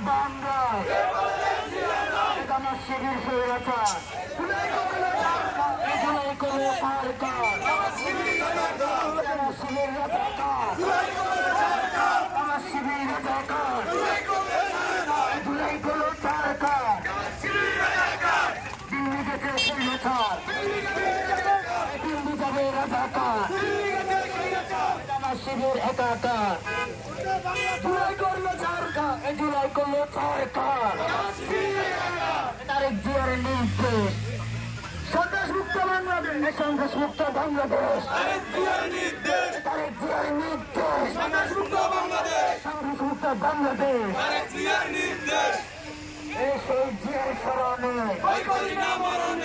বান্দা আমার শিবির হয়ে গেছে এগুলোই কোনো সরকার আমার শিবির সরকার আমার শিবির সরকার এগুলোই কোনো সরকার দিল্লি থেকে সেই শিবির একাকার করবে সরকার এই জুলাই করল সরকার তারেক জিয়ার নির্দেশ। সন্ত্রাস মুক্ত বাংলাদেশ সন্ত্রাস মুক্ত বাংলাদেশ। তারেক জিয়ার নির্দেশ। সন্ত্রাস মুক্ত বাংলাদেশ। এই সেই জিয়ার স্মরণে। ভয় করি না মরণে